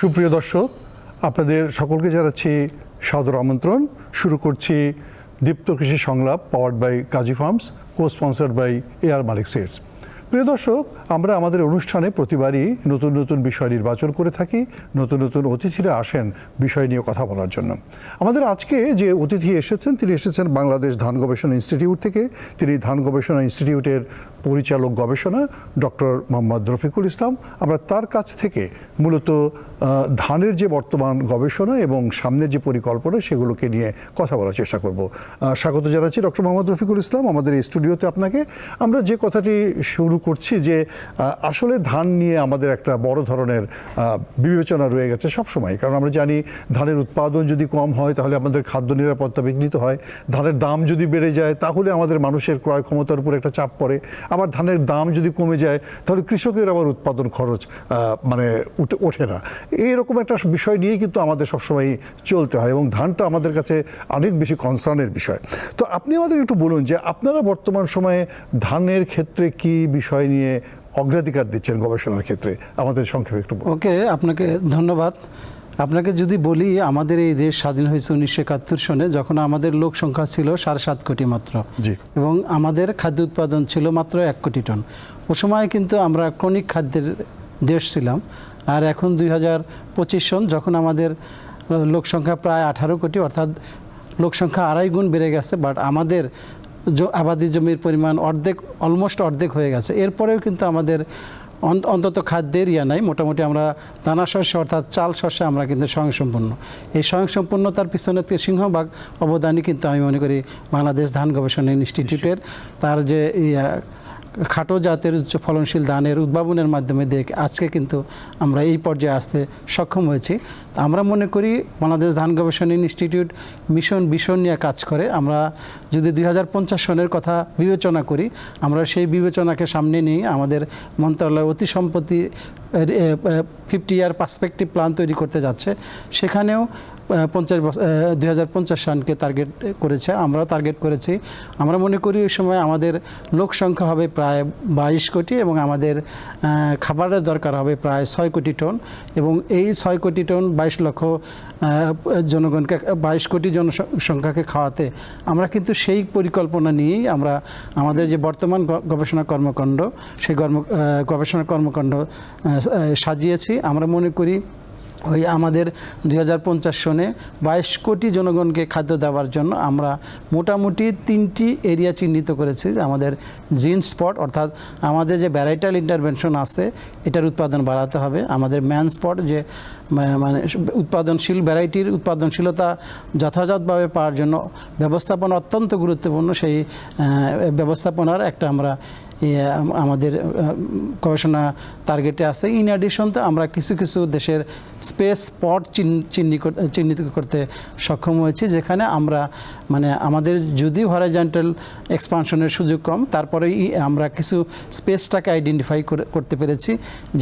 সুপ্রিয় দর্শক, আপনাদের সকলকে জানাচ্ছি সাদর আমন্ত্রণ। শুরু করছি দীপ্ত কৃষি সংলাপ powered by Kazi farms co sponsored by AR Malik seeds প্রিয় দর্শক, আমরা আমাদের অনুষ্ঠানে প্রতিবারই নতুন নতুন বিষয় নির্বাচন করে থাকি, নতুন নতুন অতিথিরা আসেন বিষয় নিয়ে কথা বলার জন্য। আমাদের আজকে যে অতিথি এসেছেন, তিনি এসেছেন বাংলাদেশ ধান গবেষণা ইনস্টিটিউট থেকে। তিনি ধান গবেষণা ইনস্টিটিউটের পরিচালক গবেষণা ডক্টর মোহাম্মদ রফিকুল ইসলাম। আমরা তার কাছ থেকে মূলত ধানের যে বর্তমান গবেষণা এবং সামনের যে পরিকল্পনা সেগুলোকে নিয়ে কথা বলার চেষ্টা করব। স্বাগত জানাচ্ছি ডক্টর মোহাম্মদ রফিকুল ইসলাম, আমাদের এই স্টুডিওতে আপনাকে। আমরা যে কথাটি শুরু করছি যে আসলে ধান নিয়ে আমাদের একটা বড় ধরনের বিবেচনা রয়ে গেছে সবসময়। কারণ আমরা জানি ধানের উৎপাদন যদি কম হয়, তাহলে আমাদের খাদ্য নিরাপত্তা বিঘ্নিত হয়। ধানের দাম যদি বেড়ে যায়, তাহলে আমাদের মানুষের ক্রয় ক্ষমতার উপর একটা চাপ পড়ে। আবার ধানের দাম যদি কমে যায়, তাহলে কৃষকের আবার উৎপাদন খরচ মানে উঠে, ওঠে না। এইরকম একটা বিষয় নিয়ে কিন্তু আমাদের সবসময় চলতে হয় এবং ধানটা আমাদের কাছে অনেক বেশি কনসার্নের বিষয়। তো আপনি আমাদের একটু বলুন যে, আপনারা বর্তমান সময়ে ধানের ক্ষেত্রে কি বিষয় নিয়ে অগ্রাধিকার দিচ্ছেন গবেষণার ক্ষেত্রে? আমাদের সংক্ষেপে একটু ওকে, আপনাকে ধন্যবাদ। আপনাকে যদি বলি আমাদের এই দেশ স্বাধীন হয়েছে উনিশশো একাত্তর সনে যখন আমাদের লোক সংখ্যা ছিল সাড়ে সাত কোটি মাত্র। জি। এবং আমাদের খাদ্য উৎপাদন ছিল মাত্র এক কোটি টন। ও সময় কিন্তু আমরা ক্রনিক খাদ্যের দেশ ছিলাম। আর এখন দুই হাজার পঁচিশ সন যখন আমাদের লোক সংখ্যা প্রায় আঠারো কোটি অর্থাৎ লোক সংখ্যা আড়াই গুণ বেড়ে গেছে বাট আমাদের আবাদি জমির পরিমাণ অর্ধেক অলমোস্ট অর্ধেক হয়ে গেছে। এরপরেও কিন্তু আমাদের অন্তত খাদ্যের ইয়া নাই মোটামুটি আমরা দানা শস্য অর্থাৎ চাল শস্যে আমরা কিন্তু স্বয়ংসম্পূর্ণ। এই স্বয়ংসম্পূর্ণতার পিছনে সিংহভাগ অবদানই কিন্তু আমি মনে করি বাংলাদেশ ধান গবেষণা ইনস্টিটিউটের। তার যে ইয়া, খাটো জাতের উচ্চ ফলনশীল ধানের উদ্ভাবনের মাধ্যমে দেখ, আজকে কিন্তু আমরা এই পর্যায়ে আসতে সক্ষম হয়েছি। আমরা মনে করি বাংলাদেশ ধান গবেষণা ইনস্টিটিউট মিশন ভীষণ নিয়ে কাজ করে। আমরা যদি দুই হাজার পঞ্চাশ সনের কথা বিবেচনা করি, আমরা সেই বিবেচনাকে সামনে নিয়ে আমাদের মন্ত্রণালয় অতি সম্প্রতি ফিফটি ইয়ার পার্সপেক্টিভ প্ল্যান তৈরি করতে যাচ্ছে। সেখানেও পঞ্চাশ বছর দুই সনকে টার্গেট করেছে, আমরাও টার্গেট করেছি। আমরা মনে করি ওই সময় আমাদের লোক সংখ্যা হবে প্রায় বাইশ কোটি এবং আমাদের খাবারের দরকার হবে প্রায় ছয় কোটি টন এবং এই ছয় কোটি টন বাইশ লক্ষ জনগণকে, বাইশ কোটি জনসংখ্যাকে খাওয়াতে আমরা কিন্তু সেই পরিকল্পনা নিয়েই আমরা আমাদের যে বর্তমান গবেষণা কর্মকাণ্ড, সেই গবেষণা কর্মকাণ্ড সাজিয়েছি। আমরা মনে করি ওই আমাদের দু হাজার পঞ্চাশ সনে বাইশ কোটি জনগণকে খাদ্য দেওয়ার জন্য আমরা মোটামুটি তিনটি এরিয়া চিহ্নিত করেছি। যে আমাদের জিন স্পট, অর্থাৎ আমাদের যে ভ্যারাইটাল ইন্টারভেনশন আছে, এটার উৎপাদন বাড়াতে হবে। আমাদের ম্যান স্পট যে মানে উৎপাদনশীল, ভ্যারাইটির উৎপাদনশীলতা যথাযথভাবে পাওয়ার জন্য ব্যবস্থাপনা অত্যন্ত গুরুত্বপূর্ণ। সেই ব্যবস্থাপনার একটা আমরা আম- আমাদের গবেষণা টার্গেটে আছে। ইন অ্যাডিশন তো আমরা কিছু কিছু দেশের স্পেস স্পট চিহ্নিত করতে সক্ষম হয়েছি, যেখানে আমরা মানে আমাদের যদি হরাইজেন্টাল এক্সপানশনের সুযোগ কম, তারপরে আমরা কিছু স্পেসটাকে আইডেন্টিফাই করতে পেরেছি,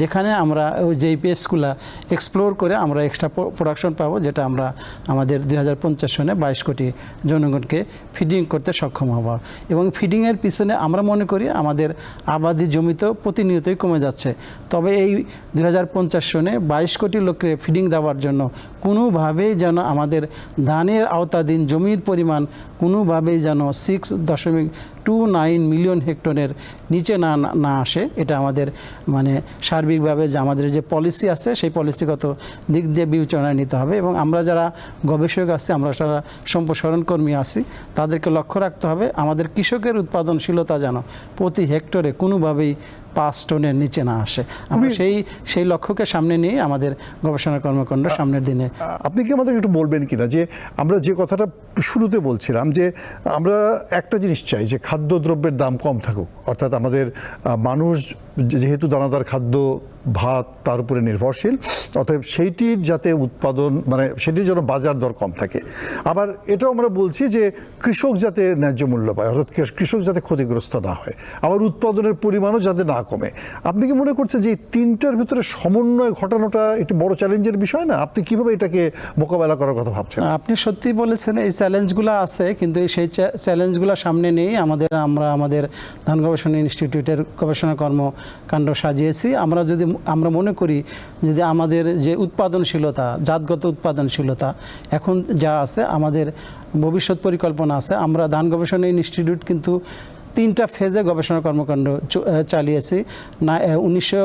যেখানে আমরা ওই যেই পেসগুলো এক্সপ্লোর করে আমরা এক্সট্রা প্রোডাকশন পাবো, যেটা আমরা আমাদের দুই হাজার পঞ্চাশ সনে বাইশ কোটি জনগণকে ফিডিং করতে সক্ষম হব। এবং ফিডিংয়ের পিছনে আমরা মনে করি আমাদের আবাদি জমি তো প্রতিনিয়তই কমে যাচ্ছে। তবে এই দুই হাজার পঞ্চাশ সনে বাইশ কোটি লোককে ফিডিং দেওয়ার জন্য কোনোভাবেই যেন আমাদের ধানের আওতাধীন জমির পরিমাণ কোনোভাবেই যেন সিক্স দশমিক টু নাইন মিলিয়ন হেক্টরের নিচে না, না- আসে। এটা আমাদের মানে সার্বিকভাবে যে আমাদের যে পলিসি আছে, সেই পলিসিগত দিক দিয়ে বিবেচনায় নিতে হবে এবং আমরা যারা গবেষক আছি, আমরা যারা সম্প্রসারণ কর্মী আছি, তাদেরকে লক্ষ্য রাখতে হবে, আমাদের কৃষকের উৎপাদনশীলতা যেন প্রতি হেক্টরে কোনোভাবেই পাঁচ টনের নিচে না আসে। আমরা সেই সেই লক্ষ্যকে সামনে নিয়ে আমাদের গবেষণা কর্মকাণ্ড সামনের দিনে আপনি কি আমাদের একটু বলবেন কি না যে আমরা যে কথাটা শুরুতে বলছিলাম যে আমরা একটা জিনিস চাই যে খাদ্যদ্রব্যের দাম কম থাকুক। অর্থাৎ আমাদের মানুষ যেহেতু দানাদার খাদ্য ভাত তার উপরে নির্ভরশীল। অতএব সেইটির যাতে উৎপাদন মানে সেটির জন্য বাজার দর কম থাকে। আবার এটাও আমরা বলছি যে কৃষক যাতে ন্যায্য মূল্য পায়, অর্থাৎ কৃষক যাতে ক্ষতিগ্রস্ত না হয়, আবার উৎপাদনের পরিমাণও যাতে না কমে। আপনি কি মনে করছেন যে এই তিনটার ভিতরে সমন্বয় ঘটানোটা একটি বড় চ্যালেঞ্জের বিষয় না? আপনি কীভাবে এটাকে মোকাবেলা করার কথা ভাবছেন? আপনি সত্যি বলেছেন, এই চ্যালেঞ্জগুলো আছে, কিন্তু এই সেই চ্যালেঞ্জগুলো সামনে নিয়েই আমাদের, আমরা আমাদের ধান গবেষণা ইনস্টিটিউটের গবেষণা কর্মকাণ্ড সাজিয়েছি। আমরা যদি আমরা মনে করি যে আমাদের যে উৎপাদনশীলতা, জাতগত উৎপাদনশীলতা, এখন যা আছে, আমাদের ভবিষ্যৎ পরিকল্পনা আছে। আমরা ধান গবেষণা ইনস্টিটিউট কিন্তু তিনটা ফেজে গবেষণা কর্মকাণ্ড চালিয়েছি। না উনিশশো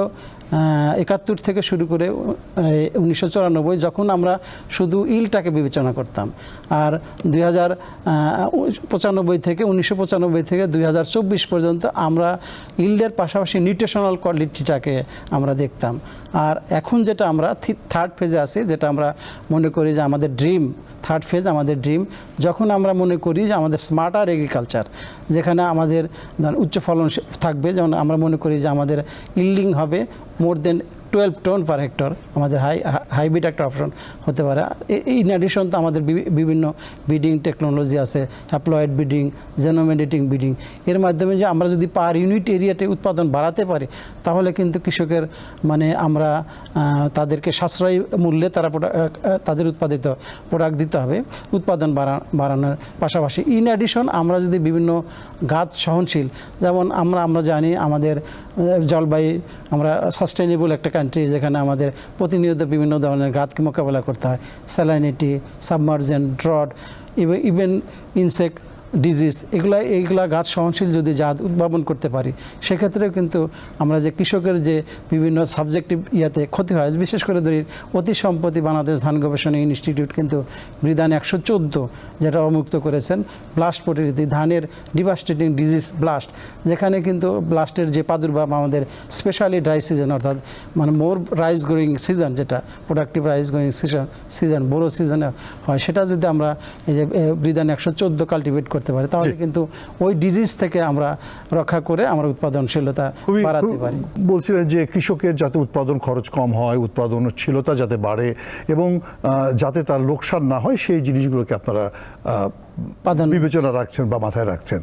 একাত্তর থেকে শুরু করে উনিশশো চুরানব্বই যখন আমরা শুধু ইলটাকে বিবেচনা করতাম। আর দুই পঁচানব্বই থেকে, উনিশশো পঁচানব্বই থেকে দুই হাজার চব্বিশ পর্যন্ত আমরা ইল্ডের পাশাপাশি নিউট্রিশনাল কোয়ালিটিটাকে আমরা দেখতাম। আর এখন যেটা আমরা থার্ড ফেজে আছি, যেটা আমরা মনে করি যে আমাদের ড্রিম থার্ড ফেজ আমাদের ড্রিম যখন আমরা মনে করি যে আমাদের স্মার্টার এগ্রিকালচার যেখানে আমাদের উচ্চ ফলন থাকবে, যেমন আমরা মনে করি যে আমাদের ইল্ডিং হবে more than twelve ton per hectare আমাদের হাই হাইব্রিড একটা অপশন হতে পারে। ইন অ্যাডিশন তো আমাদের বিভিন্ন বিডিং টেকনোলজি আছে অ্যাপ্লয়েড বিডিং জেনোমেডিটিং বিডিং এর মাধ্যমে যে আমরা যদি পার ইউনিট এরিয়াতে উৎপাদন বাড়াতে পারি, তাহলে কিন্তু কৃষকের মানে আমরা তাদেরকে সাশ্রয়ী মূল্যে তারা তাদের উৎপাদিত প্রোডাক্ট দিতে হবে, উৎপাদন বাড়া, বাড়ানোর পাশাপাশি। ইন অ্যাডিশন আমরা যদি বিভিন্ন গাছ সহনশীল, যেমন আমরা আমরা জানি আমাদের জলবায়ু, আমরা সাস্টেনেবল একটা কান্ট্রি যেখানে আমাদের প্রতিনিয়ত বিভিন্ন ধরনের ঘাতকে মোকাবেলা করতে হয় salinity submergent drought even insect disease এগুলা, এইগুলা গাছ সহনশীল যদি জাত উদ্ভাবন করতে পারি, সেক্ষেত্রেও কিন্তু আমরা যে কৃষকের যে বিভিন্ন সাবজেক্টিভ ইয়াতে ক্ষতি হয়, বিশেষ করে ধরি অতি সম্প্রতি বাংলাদেশ ধান গবেষণা ইনস্টিটিউট কিন্তু মৃদান একশো চোদ্দ যেটা অমুক্ত করেছেন ব্লাস্ট প্রতিরোধী ধানের ডিভাস্টেটিং ডিজিজ ব্লাস্ট যেখানে কিন্তু ব্লাস্টের যে প্রাদুর্ভাব আমাদের স্পেশালি ড্রাই সিজন অর্থাৎ মানে মোর রাইস গ্রোয়িং সিজন যেটা productive rice growing season season বড়ো সিজনে হয়, সেটা যদি আমরা এই যে বৃদান একশো চোদ্দ কাল্টিভেট করতে পারি। তাহলে কিন্তু ওই ডিজিজ থেকে আমরা রক্ষা করে আমরা উৎপাদনশীলতা খুবই বাড়াতে পারি। বলছিলেন যে কৃষকের যাতে উৎপাদন খরচ কম হয় উৎপাদনশীলতা যাতে বাড়ে এবং আহ, যাতে তার লোকসান না হয় সেই জিনিসগুলোকে আপনারা আহ, বিবেচনা রাখছেন বা মাথায় রাখছেন।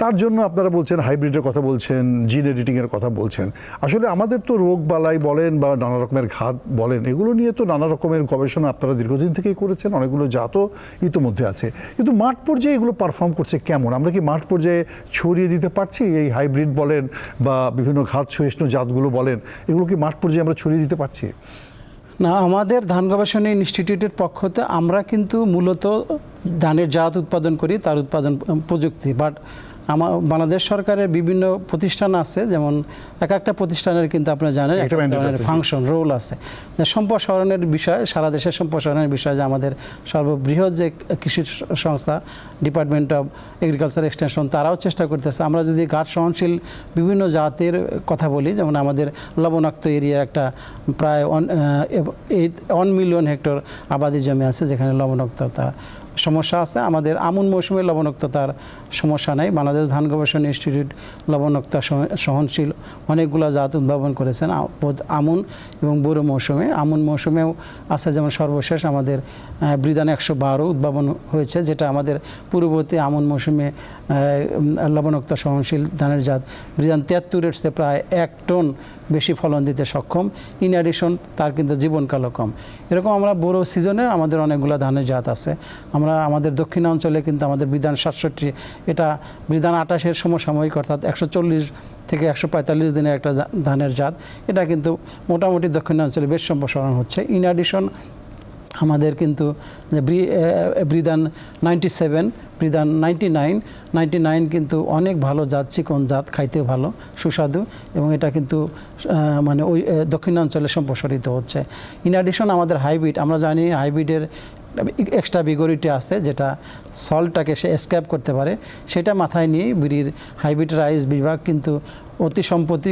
তার জন্য আপনারা বলছেন, হাইব্রিডের কথা বলছেন, জিন এডিটিংয়ের কথা বলছেন। আসলে আমাদের তো রোগ বালাই বলেন বা নানা রকমের ঘাত বলেন, এগুলো নিয়ে তো নানা রকমের গবেষণা আপনারা দীর্ঘদিন থেকেই করেছেন, অনেকগুলো জাতও ইতোমধ্যে আছে। কিন্তু মাঠ পর্যায়ে এগুলো পারফর্ম করছে কেমন? আমরা কি মাঠ পর্যায়ে ছড়িয়ে দিতে পারছি? এই হাইব্রিড বলেন বা বিভিন্ন ঘাত সহিষ্ণু জাতগুলো বলেন, এগুলো কি মাঠ পর্যায়ে আমরা ছড়িয়ে দিতে পারছি? না, আমাদের ধান গবেষণা ইনস্টিটিউটের পক্ষতে আমরা কিন্তু মূলত ধানের জাত উৎপাদন করি, তার উৎপাদন প্রযুক্তি বাট আমার বাংলাদেশ সরকারের বিভিন্ন প্রতিষ্ঠান আছে যেমন এক একটা প্রতিষ্ঠানের কিন্তু আপনারা জানেন একটা। ফাংশন রোল আছে সম্প্রসারণের বিষয় সারা দেশের সম্প্রসারণের বিষয় যে আমাদের সর্ববৃহৎ যে কৃষি সংস্থা ডিপার্টমেন্ট অফ এগ্রিকালচার এক্সটেনশন তারাও চেষ্টা করতেছে আমরা যদি ঘাট সহনশীল বিভিন্ন জাতের কথা বলি যেমন আমাদের লবণাক্ত এরিয়া একটা প্রায় ওয়ান মিলিয়ন হেক্টর আবাদি জমি আছে যেখানে লবণাক্ততা সমস্যা আছে। আমাদের আমন মৌসুমে লবণাক্ততার সমস্যা নাই। বাংলাদেশ ধান গবেষণা ইনস্টিটিউট লবণাক্ত সহনশীল অনেকগুলো জাত উদ্ভাবন করেছেন। আমন এবং বুড়ো মৌসুমে। আমন মৌসুমেও আছে যেমন সর্বশেষ আমাদের বৃদান একশো বারো উদ্ভাবন হয়েছে, যেটা আমাদের পূর্ববর্তী আমন মৌসুমে লবণাক্ত সহনশীল ধানের জাত বৃদান তিয়াত্তরের চেয়ে প্রায় এক টন বেশি ফলন দিতে সক্ষম। ইন অ্যাডিশন তার কিন্তু জীবনকালও কম। এরকম আমরা বড় সিজনে আমাদের অনেকগুলো ধানের জাত আছে। আমরা আমাদের দক্ষিণাঞ্চলে কিন্তু আমাদের বিধান সাতষট্টি এটা বিধান আটাশের সমসাময়িক অর্থাৎ একশো চল্লিশ থেকে একশো পঁয়তাল্লিশ দিনের একটা ধানের জাত। এটা কিন্তু মোটামুটি দক্ষিণাঞ্চলে বেশ সম্প্রসারণ হচ্ছে। ইন অ্যাডিশন আমাদের কিন্তু যে ব্রি- এ, বৃদান নাইনটি সেভেন বৃদান নাইনটি নাইন নাইনটি নাইন কিন্তু অনেক ভালো জাত চিকন জাত খাইতে ভালো সুস্বাদু এবং এটা কিন্তু মানে ওই দক্ষিণাঞ্চলে সম্প্রসারিত হচ্ছে। ইন অ্যাডিশন আমাদের হাইব্রিড আমরা জানি হাইব্রিডের এক্সট্রা বিগরিটি আছে, যেটা সল্টটাকে সে স্ক্যাপ করতে পারে, সেটা মাথায় নিয়ে বিড়ির হাইব্রিড রাইস বিভাগ কিন্তু অতি সম্প্রতি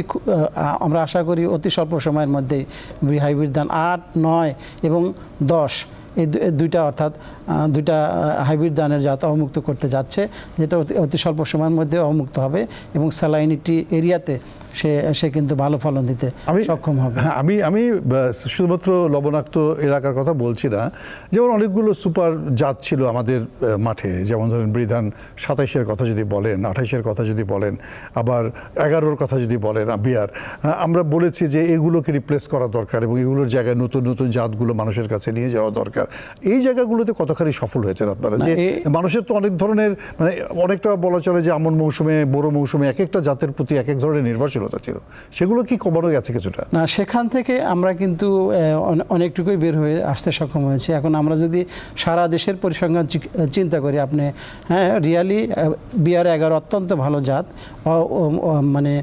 আমরা আশা করি অতি স্বল্প সময়ের মধ্যেই বিড়ি হাইব্রিড ধান আট, নয় এবং দশ এই দুইটা অর্থাৎ দুইটা হাইব্রিড ধানের জাত অবমুক্ত করতে যাচ্ছে, যেটা অতি অতি স্বল্প সময়ের মধ্যে অবমুক্ত হবে এবং স্যালাইনিটি এরিয়াতে সে সে কিন্তু ভালো ফলন দিতে সক্ষম হবে। হ্যাঁ আমি আমি শুধুমাত্র লবণাক্ত এলাকার কথা বলছি না যেমন অনেকগুলো সুপার জাত ছিল আমাদের মাঠে যেমন ধরেন বৃধান সাতাইশের কথা যদি বলেন আঠাইশের কথা যদি বলেন আবার এগারোর কথা যদি বলেন বিয়ার আমরা বলেছি যে এগুলোকে রিপ্লেস করা দরকার এবং এগুলোর জায়গায় নতুন নতুন জাতগুলো মানুষের কাছে নিয়ে যাওয়া দরকার। এই জায়গাগুলোতে কতখানি সফল হয়েছেন আপনারা? যে মানুষের তো অনেক ধরনের মানে অনেকটা বলা চলে যে আমন মৌসুমে বড় মৌসুমে এক একটা জাতের প্রতি এক এক ধরনের নির্ভরশীলতা নির্ভরশীলতা ছিল। সেগুলো কি কমানো গেছে কিছুটা? না, সেখান থেকে আমরা কিন্তু অনেকটুকুই বের হয়ে আসতে সক্ষম হয়েছি। এখন আমরা যদি সারা দেশের পরিসংখ্যান চিন্তা করি, আপনি হ্যাঁ রিয়ালি বিয়ার এগারো অত্যন্ত ভালো জাত মানে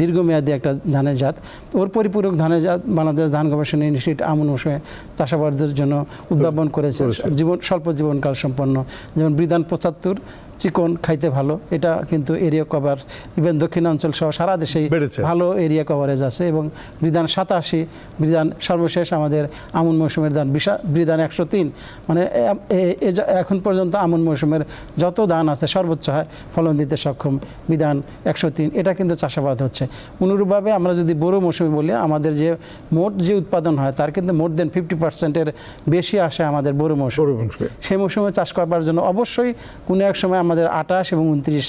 দীর্ঘমেয়াদী একটা ধানের জাত। ওর পরিপূরক ধানের জাত বাংলাদেশ ধান গবেষণা ইনস্টিটিউট আমন মৌসুমে চাষাবাদের জন্য উদ্ভাবন করেছে। জীবন স্বল্প জীবনকাল সম্পন্ন। যেমন বিধান পঁচাত্তর চিকন খাইতে ভালো। এটা কিন্তু এরিয়া কভার ইভেন দক্ষিণাঞ্চল সহ সারা দেশেই বেড়েছে। ভালো এরিয়া কভারেজ আছে এবং বিধান সাতাশি বিধান সর্বশেষ আমাদের আমন মৌসুমের ধান। বিধান একশো তিন। মানে এখন পর্যন্ত আমন মৌসুমের যত ধান আছে সর্বোচ্চ হয় ফলন দিতে সক্ষম বিধান একশো তিন। এটা কিন্তু চাষাবাদ হচ্ছে। অনুরূপভাবে আমরা যদি বড় মৌসুমে বলি আমাদের যে মোট যে উৎপাদন হয় তার কিন্তু মোর দেন ফিফটি পার্সেন্টের বেশি আসে আমাদের বড় মৌসুম। সেই মৌসুমে চাষ করবার জন্য অবশ্যই কোনো এক সময় আমাদের আঠাশ এবং উনত্রিশ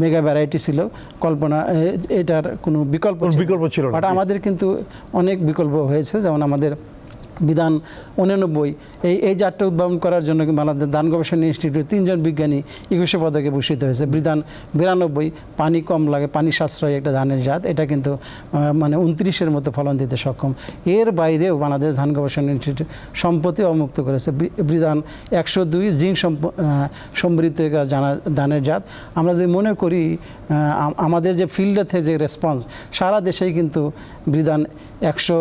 মেগা ভ্যারাইটি ছিল। কল্পনা এটার কোনো বিকল্প বিকল্প ছিল বাট আমাদের কিন্তু অনেক বিকল্প হয়েছে। যেমন আমাদের বিধান উননব্বই। এই এই জাতটা উদ্ভাবন করার জন্য বাংলাদেশ ধান গবেষণা ইনস্টিটিউটে তিনজন বিজ্ঞানী একুশে পদকে ভূষিত হয়েছে। বিধান বিরানব্বই, পানি কম লাগে, পানি সাশ্রয়ী একটা ধানের জাত। এটা কিন্তু মানে উনত্রিশের মতো ফলন দিতে সক্ষম। এর বাইরেও বাংলাদেশ ধান গবেষণা ইনস্টিটিউট সম্পত্তি অমুক্ত করেছে। বিধান একশো দুই, জিঙ্ক সমৃদ্ধ জানা, ধানের জাত। আমরা যদি মনে করি আমাদের যে ফিল্ডে থেকে যে রেসপন্স সারা দেশেই কিন্তু বিধান একশো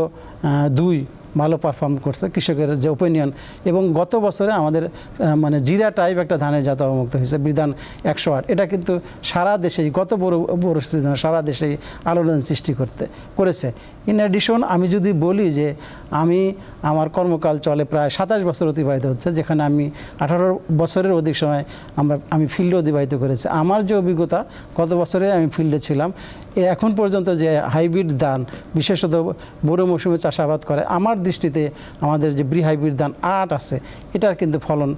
দুই ভালো পারফর্ম করছে কৃষকের যে ওপিনিয়ন এবং গত বছরে আমাদের মানে জিরা টাইপ একটা ধানের জাত অবমুক্ত হয়েছে, বিধান একশো আট। এটা কিন্তু সারা দেশেই, গত বড় সিজন সারা দেশেই আলোড়ন সৃষ্টি করতে, করেছে। ইন অ্যাডিশন আমি যদি বলি যে আমি, আমার কর্মকাল চলে প্রায় সাতাশ বছর অতিবাহিত হচ্ছে, যেখানে আমি আঠারো বছরের অধিক সময় আমরা, আমি ফিল্ডে অতিবাহিত করেছি। আমার যে অভিজ্ঞতা, গত বছরে আমি ফিল্ডে ছিলাম। এখন পর্যন্ত যে হাইব্রিড ধান, বিশেষত বড় মৌসুমে চাষাবাদ করে, আমার দৃষ্টিতে আমাদের যে ব্রি হাইব্রিড ধান আট আছে, এটার কিন্তু ফলন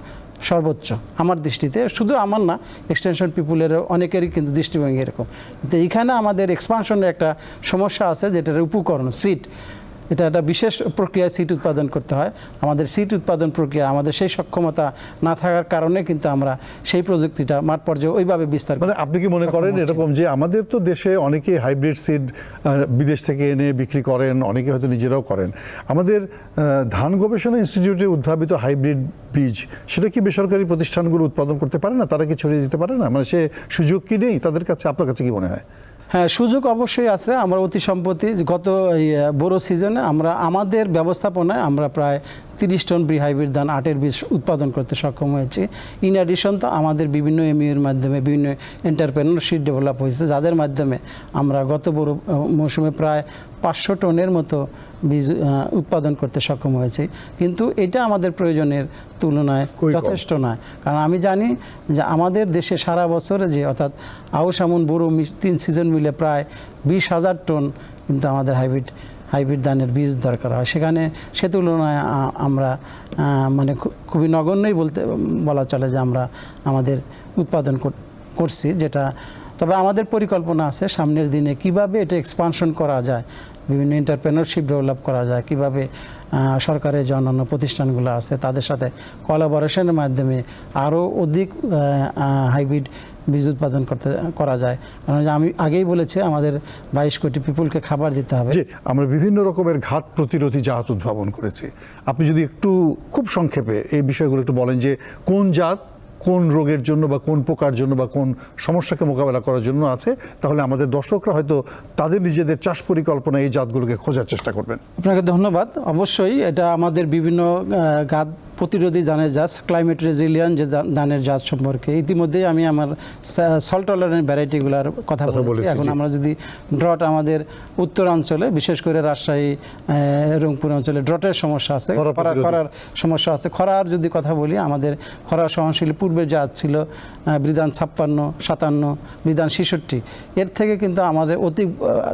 সর্বোচ্চ। আমার দৃষ্টিতে শুধু আমার না এক্সটেনশন পিপুলের অনেকেরই কিন্তু দৃষ্টিভঙ্গি এরকম। তো এইখানে আমাদের এক্সপানশনের একটা সমস্যা আছে, যেটার উপকরণ সিট এটা একটা বিশেষ প্রক্রিয়ায় সিট উৎপাদন করতে হয়। আমাদের সিট উৎপাদন প্রক্রিয়া আমাদের সেই সক্ষমতা না থাকার কারণে কিন্তু আমরা সেই প্রযুক্তিটা মাঠ পর্যায়ে ওইভাবে বিস্তার মানে আপনি কি মনে করেন এরকম যে আমাদের তো দেশে অনেকে হাইব্রিড সিড বিদেশ থেকে এনে বিক্রি করেন অনেকে হয়তো নিজেরাও করেন। আমাদের ধান গবেষণা ইনস্টিটিউটে উদ্ভাবিত হাইব্রিড বীজ সেটা কি বেসরকারি প্রতিষ্ঠানগুলো উৎপাদন করতে পারে না? তারা কি ছড়িয়ে দিতে পারে না? মানে সে সুযোগ কি নেই? তাদের কাছে আপনার কাছে কি মনে হয়? হ্যাঁ সুযোগ অবশ্যই আছে। আমরা অতি সম্প্রতি গত বড় সিজনে আমরা, আমাদের ব্যবস্থাপনায় আমরা প্রায় তিরিশ টন ব্রি হাইব্রিড ধান আটের বীজ উৎপাদন করতে সক্ষম হয়েছে। ইন অ্যাডিশন তো আমাদের বিভিন্ন এমইউর মাধ্যমে বিভিন্ন এন্টারপ্রেনারশিপ ডেভেলপ হয়েছে যাদের মাধ্যমে আমরা গত বড় মৌসুমে প্রায় পাঁচশো টনের মতো বীজ উৎপাদন করতে সক্ষম হয়েছে। কিন্তু এটা আমাদের প্রয়োজনের তুলনায় যথেষ্ট নয়। কারণ আমি জানি যে আমাদের দেশে সারা বছরে যে অর্থাৎ আউশ আমন বড় তিন সিজন মিলে প্রায় বিশ হাজার টন কিন্তু আমাদের হাইব্রিড হাইব্রিড ধানের বীজ দরকার হয়। সেখানে সে তুলনায় আমরা মানে খুবই নগণ্যই বলতে, বলা চলে যে আমরা আমাদের উৎপাদন করছি, যেটা তবে আমাদের পরিকল্পনা আছে সামনের দিনে কীভাবে এটা এক্সপানশন করা যায়, বিভিন্ন এন্টারপ্রেনারশিপ ডেভেলপ করা যায়, কীভাবে সরকারের যে অন্যান্য প্রতিষ্ঠানগুলো আছে তাদের সাথে কোলাবোরেশনের মাধ্যমে আরও অধিক হাইব্রিড বীজ উৎপাদন করতে, করা যায়। কারণ আমি আগেই বলেছি আমাদের বাইশ কোটি পিপুলকে খাবার দিতে হবে। আমরা বিভিন্ন রকমের ঘাত প্রতিরোধী জাত উদ্ভাবন করেছি। আপনি যদি একটু খুব সংক্ষেপে এই বিষয়গুলো একটু বলেন যে কোন জাত কোন রোগের জন্য বা কোন প্রকার জন্য বা কোন সমস্যাকে মোকাবেলা করার জন্য আছে, তাহলে আমাদের দর্শকরা হয়তো তাদের নিজেদের চাষ পরিকল্পনা এই জাতগুলোকে খোঁজার চেষ্টা করবেন। আপনাকে ধন্যবাদ। অবশ্যই এটা আমাদের বিভিন্ন গাদ প্রতিরোধী ধানের জাত ক্লাইমেট রেজিলিয়ান যে ধানের জাত সম্পর্কে। ইতিমধ্যেই আমি আমার সল্ট টলারেন্ট ভ্যারাইটিগুলোর কথা বলেছি। এখন আমরা যদি ড্রট আমাদের উত্তরাঞ্চলে বিশেষ করে রাজশাহী রংপুর অঞ্চলে ড্রটের সমস্যা আছে খরা খরা খরার সমস্যা আছে। খরার যদি কথা বলি আমাদের খরা সহনশীল পূর্বের জাত ছিল বিধান ছাপ্পান্ন সাতান্ন বিধান ছেষট্টি। এর থেকে কিন্তু আমাদের অতি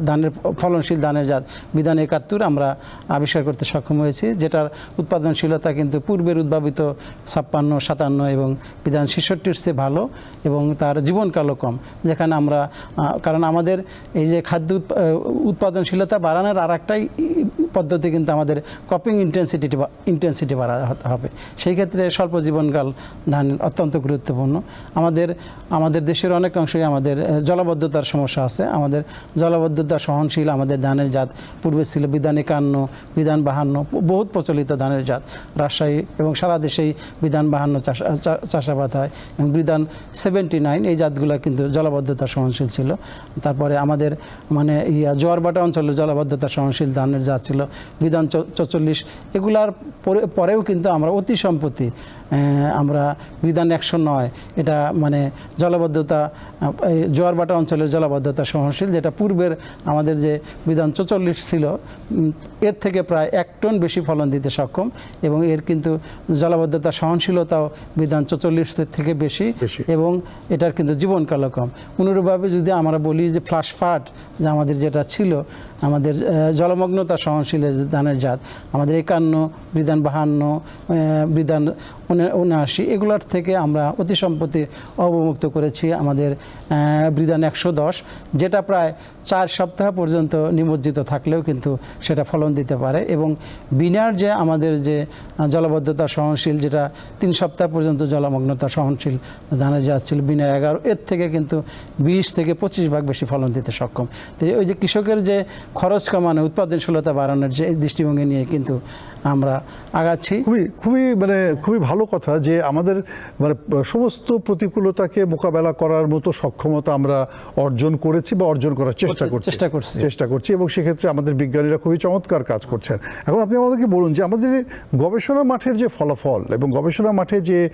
ধানের ফলনশীল ধানের জাত বিধান একাত্তর আমরা আবিষ্কার করতে সক্ষম হয়েছি যেটার উৎপাদনশীলতা কিন্তু পূর্বের উদ্ভাবিত ছাপ্পান্ন, সাতান্ন এবং বিধান ছেষট্টির চেয়ে ভালো এবং তার জীবনকালও কম। যেখানে আমরা কারণ আমাদের এই যে খাদ্য উৎপ- উৎপাদনশীলতা বাড়ানোর আর একটাই পদ্ধতি কিন্তু আমাদের ক্রপিং ইন্টেন্সিটি ইন্টেন্সিটি বাড়া, হতে হবে। সেই ক্ষেত্রে স্বল্প জীবনকাল ধান অত্যন্ত গুরুত্বপূর্ণ। আমাদের আমাদের দেশের অনেক অংশে আমাদের জলাবদ্ধতার সমস্যা আছে। আমাদের জলাবদ্ধতা সহনশীল আমাদের ধানের জাত পূর্বে ছিল বিধান একান্ন, বিধান বাহান্ন বহুত প্রচলিত ধানের জাত। রাজশাহী এবং সারা দেশেই বিধান বাহান্ন চাষাবাদ হয়। এবং বিধান সেভেন্টি নাইন এই জাতগুলো কিন্তু জলাবদ্ধতা সহনশীল ছিল। তারপরে আমাদের মানে ইয়া জোয়ারবাটা অঞ্চলে জলাবদ্ধতা সহনশীল ধানের জাত ছিল। বিধান চল্লিশ এগুলার পরে পরেও কিন্তু আমরা অতি সম্প্রতি আহ, আমরা বিধান একশো নয় এটা মানে জলাবদ্ধতা জোয়ারবাটা অঞ্চলের জলাবদ্ধতা সহনশীল যেটা পূর্বের আমাদের যে বিধান চল্লিশ ছিল এর থেকে প্রায় এক টন বেশি ফলন দিতে সক্ষম। এবং এর কিন্তু জলাবদ্ধতা সহনশীলতাও বিধান চল্লিশের থেকে বেশি। এবং এটার কিন্তু জীবনকালও কম অনুরূপভাবে যদি আমরা বলি যে ফ্লাশ ফাট যে আমাদের যেটা ছিল আমাদের জলমগ্নতা সহনশীল ধানের জাত আমাদের একান্ন বিধান বাহান্ন বিধান উনা- উনআশি এগুলোর থেকে আমরা অতি সম্প্রতি অবমুক্ত করেছি আমাদের বিধান একশো দশ যেটা প্রায় চার সপ্তাহ পর্যন্ত নিমজ্জিত থাকলেও কিন্তু সেটা ফলন দিতে পারে এবং বিনার যে আমাদের যে আহ, জলবদ্ধতা সহনশীল যেটা তিন সপ্তাহ পর্যন্ত জলমগ্নতা সহনশীল ধানের জাত ছিল বিনা এগারো এর থেকে কিন্তু বিশ থেকে পঁচিশ ভাগ বেশি ফলন দিতে সক্ষম। তো ওই যে কৃষকের যে খরচ কমানো উৎপাদনশীলতা বাড়ানোর যে দৃষ্টিভঙ্গি নিয়ে কিন্তু আমরা আগাচ্ছি। খুবই খুবই মানে খুবই ভালো কথা যে আমাদের মানে সমস্ত প্রতিকূলতাকে মোকাবেলা করার মতো সক্ষমতা আমরা অর্জন করেছি বা অর্জন করার চেষ্টা করছি। চেষ্টা করছি। চেষ্টা করছি এবং সেক্ষেত্রে আমাদের বিজ্ঞানীরা খুবই চমৎকার কাজ করছেন। এখন আপনি আমাদেরকে বলুন যে আমাদের গবেষণা মাঠের যে ফলাফল এবং গবেষণা মাঠে যে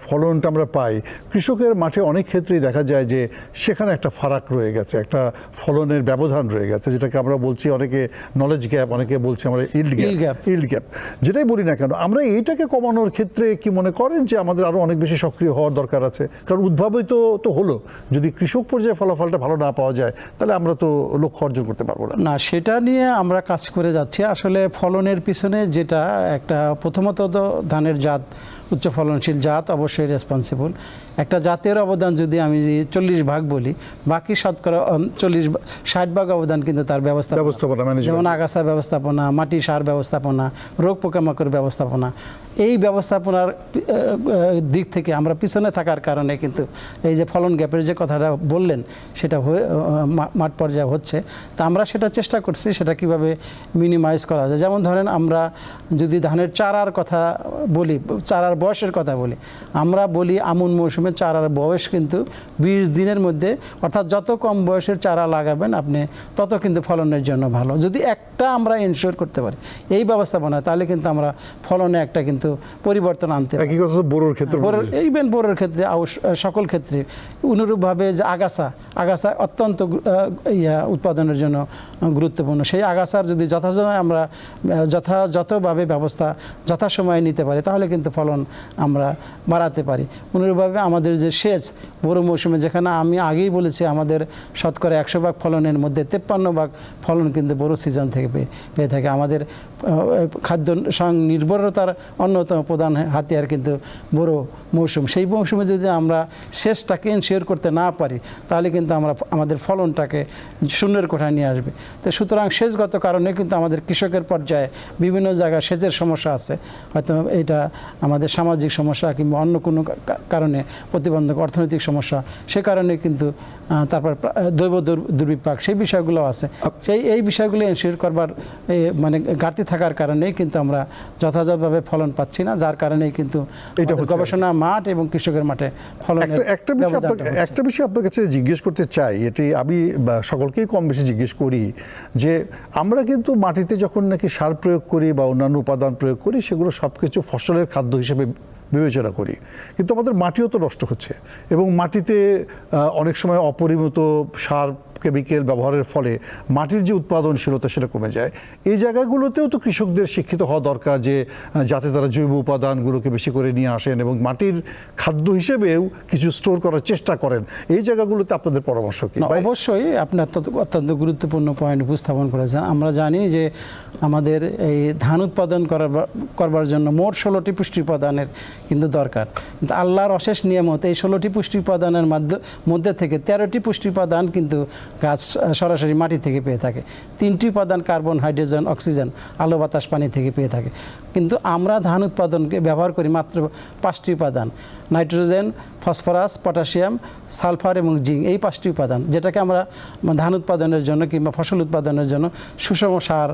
ফলনটা আমরা পাই কৃষকের মাঠে অনেক ক্ষেত্রেই দেখা যায় যে সেখানে একটা ফারাক রয়ে গেছে একটা ফলনের ব্যবধান রয়ে গেছে যেটাকে আমরা বলছি অনেকে নলেজ গ্যাপ অনেকে বলছি আমরা ইল্ড গ্যাপ ইল্ড গ্যাপ যেটাই বলি না কেন আমরা এইটাকে কমানোর ক্ষেত্রে কি মনে করেন যে আমাদের আরও অনেক বেশি সক্রিয় হওয়ার দরকার আছে? কারণ উদ্ভাবিত তো তো হলো যদি কৃষক পর্যায়ে ফলাফলটা ভালো না পাওয়া যায় তাহলে আমরা তো লক্ষ্য অর্জন করতে পারব না। না সেটা নিয়ে আমরা কাজ করে যাচ্ছি। আসলে ফলনের পিছনে যেটা একটা প্রথমত তো ধানের জাত উচ্চ ফলনশীল জাত অবশ্যই রেসপন্সিবল একটা জাতের অবদান যদি আমি চল্লিশ ভাগ বলি বাকি শতকরা চল্লিশ ষাট ভাগ অবদান কিন্তু তার ব্যবস্থা ব্যবস্থাপনা, যেমন আগাছা ব্যবস্থাপনা মাটি সার ব্যবস্থাপনা রোগ পোকামাকড় ব্যবস্থাপনা। এই ব্যবস্থাপনার দিক থেকে আমরা পিছনে থাকার কারণে কিন্তু এই যে ফলন গ্যাপের যে কথাটা বললেন, সেটা মাঠ পর্যায়ে হচ্ছে। তা আমরা সেটা চেষ্টা করছি, সেটা কীভাবে মিনিমাইজ করা যায়। যেমন ধরেন আমরা যদি ধানের চারার কথা বলি, চারার বয়সের কথা বলি, আমরা বলি আমন মৌসুমে চারার বয়স কিন্তু বিশ দিনের মধ্যে, অর্থাৎ যত কম বয়সের চারা লাগাবেন আপনি, তত কিন্তু ফলনের জন্য ভালো। যদি একটা আমরা এনশিওর করতে পারি, এই ব্যবস্থাপনা তাহলে কিন্তু আমরা ফলনে একটা কিন্তু পরিবর্তন আনতে একই কথা বোরোর ক্ষেত্রে বোরের ইভেন বোরের ক্ষেত্রে সকল ক্ষেত্রে। অনুরূপভাবে যে আগাছা আগাছা অত্যন্ত ইয়া উৎপাদনের জন্য গুরুত্বপূর্ণ। সেই আগাছার যদি যথাযথ আমরা যথাযথভাবে ব্যবস্থা যথাসময়ে নিতে পারি তাহলে কিন্তু ফলন আমরা বাড়াতে পারি। অনুরূপভাবে আমাদের যে সেচ বড় মৌসুমে যেখানে আমি আগেই বলেছি আমাদের শতকরা একশো ভাগ ফলনের মধ্যে তেপ্পান্ন ভাগ ফলন কিন্তু বড় সিজন থেকে পেয়ে থাকে। আমাদের খাদ্য সং নির্ভরতার অন্যতম প্রধান হাতিয়ার কিন্তু বড় মৌসুম। সেই মৌসুমে যদি আমরা শেষটাকে এনশিওর করতে না পারি তাহলে কিন্তু আমরা আমাদের ফলনটাকে শূন্যের কোঠায় নিয়ে আসবে। তো সুতরাং সেচগত কারণে কিন্তু আমাদের কৃষকের পর্যায়ে বিভিন্ন জায়গায় সেচের সমস্যা আছে। হয়তো এটা আমাদের সামাজিক সমস্যা কিংবা অন্য কোনো কারণে প্রতিবন্ধক অর্থনৈতিক সমস্যা সে কারণে কিন্তু তারপর প্রা- দৈব দুর- দুর্বিপাক সেই বিষয়গুলো আছে। সেই এই বিষয়গুলো এনশিওর করবার মানে ঘাটতি থাকার কারণেই কিন্তু আমরা যথাযথভাবে ফলন পাচ্ছি। না যার কারণেই কিন্তু এটা গবেষণা মাঠ এবং কৃষকের মাঠে ফলনের একটা বিষয়। একটা বিষয় আপনার কাছে জিজ্ঞেস করতে চাই এটি আমি সকলকেই কম বেশি জিজ্ঞেস করি যে আমরা কিন্তু মাটিতে যখন নাকি সার প্রয়োগ করি বা অন্যান্য উপাদান প্রয়োগ করি সেগুলো সব কিছু ফসলের খাদ্য হিসেবে বিবেচনা করি কিন্তু আমাদের মাটিও তো নষ্ট হচ্ছে এবং মাটিতে অনেক সময় অপরিমিত সার কেমিক্যাল ব্যবহারের ফলে মাটির যে উৎপাদনশীলতা সেটা কমে যায়। এই জায়গাগুলোতেও তো কৃষকদের শিক্ষিত হওয়া দরকার যে যাতে তারা জৈব উপাদানগুলোকে বেশি করে নিয়ে আসেন এবং মাটির খাদ্য হিসেবেও কিছু স্টোর করার চেষ্টা করেন। এই জায়গাগুলোতে আপনাদের পরামর্শ কি? অবশ্যই আপনি অত্যন্ত গুরুত্বপূর্ণ পয়েন্ট উপস্থাপন করেছেন। আমরা জানি যে আমাদের এই ধান উৎপাদন করার করবার জন্য মোট ষোলোটি পুষ্টি উপাদানের কিন্তু দরকার। কিন্তু আল্লাহর অশেষ নিয়ামত এই ষোলোটি পুষ্টি উপাদানের মাধ্য- মধ্যে থেকে তেরোটি পুষ্টি উপাদান কিন্তু গাছ সরাসরি মাটি থেকে পেয়ে থাকে। তিনটি উপাদান কার্বন, হাইড্রোজেন, অক্সিজেন, আলো, বাতাস, পানি থেকে পেয়ে থাকে। কিন্তু আমরা ধান উৎপাদনকে ব্যবহার করি মাত্র পাঁচটি উপাদান। নাইট্রোজেন, ফসফরাস, পটাশিয়াম, সালফার এবং জিঙ্ক এই পাঁচটি উপাদান, যেটাকে আমরা ধান উৎপাদনের জন্য কিংবা ফসল উৎপাদনের জন্য সুষম সার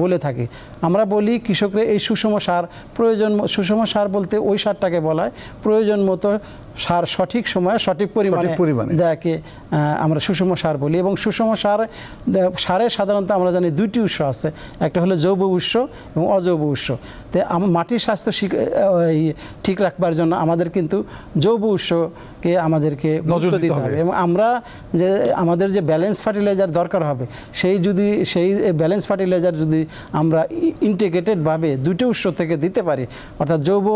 বলে থাকি। আমরা বলি কৃষকরা এই সুষম সার প্রয়োজন, সুষম সার বলতে ওই সারটাকে বলা হয় প্রয়োজন মতো সার সঠিক সময়ে সঠিক পরিমাণে পরিমাণে। যাকে আমরা সুষম সার বলি। এবং সুষম সার সারে সারের সাধারণত আমরা জানি দুইটি উৎস আছে। একটা হলো জৈব উৎস এবং অজৈব উৎস। তাই মাটির স্বাস্থ্য ঠিক রাখবার জন্য আমাদের কিন্তু জৈব উৎসকে আমাদেরকে নজর দিতে হবে। এবং আমরা যে আমাদের যে ব্যালেন্স ফার্টিলাইজার দরকার হবে সেই যদি সেই ব্যালেন্স ফার্টিলাইজার যদি আমরা ইন্টিগ্রেটেডভাবে দুটো উৎস থেকে দিতে পারি অর্থাৎ জৈব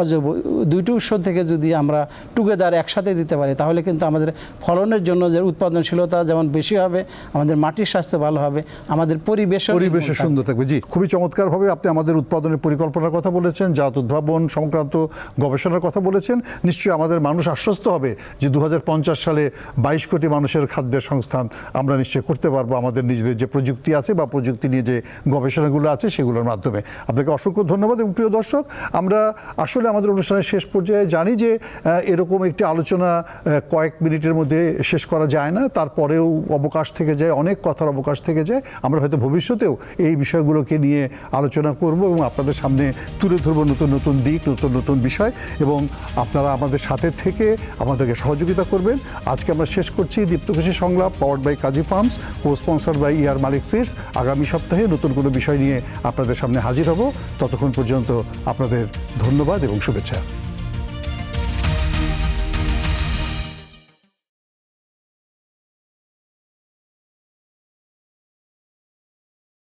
অজৈব দুইটি উৎস থেকে যদি আমরা টুগেদার একসাথে দিতে পারি তাহলে কিন্তু আমাদের ফলনের জন্য যে উৎপাদনশীলতা যেমন বেশি হবে আমাদের মাটির স্বাস্থ্য ভালো হবে আমাদের পরিবেশ পরিবেশে সুন্দর থাকবে। জি খুবই চমৎকারভাবে আপনি আমাদের উৎপাদনের পরিকল্পনার কথা বলেছেন জাত উদ্ভাবন সংক্রান্ত গবেষণার কথা বলেছেন। নিশ্চয়ই আমাদের মানুষ আশ্বস্ত হবে যে দু হাজার পঞ্চাশ সালে বাইশ কোটি মানুষের খাদ্যের সংস্থান আমরা নিশ্চয়ই করতে পারব আমাদের নিজেদের যে প্রযুক্তি আছে বা প্রযুক্তি নিয়ে যে গবেষণাগুলো আছে সেগুলোর মাধ্যমে। আপনাকে অসংখ্য ধন্যবাদ এবং প্রিয় দর্শক, আমরা আসলে আমাদের অনুষ্ঠানের শেষ পর্যায়ে জানি যে এরকম একটি আলোচনা কয়েক মিনিটের মধ্যে শেষ করা যায় না, তারপরেও অবকাশ থেকে যায়, অনেক কথার অবকাশ থেকে যায়। আমরা হয়তো ভবিষ্যতেও এই বিষয়গুলোকে নিয়ে আলোচনা করব এবং আপনাদের সামনে তুলে ধরবো নতুন নতুন দিক, নতুন নতুন বিষয় এবং আপনারা আমাদের সাথে থেকে আমাদেরকে সহযোগিতা করবেন। আজকে আমরা শেষ করছি দীপ্তকৃষি সংলাপ powered by Kazi farms co sponsor by AR Malik seeds আগামী সপ্তাহে নতুন কোনো বিষয় নিয়ে আপনাদের সামনে হাজির হব। ততক্ষণ পর্যন্ত আপনাদের ধন্যবাদ এবং শুভেচ্ছা।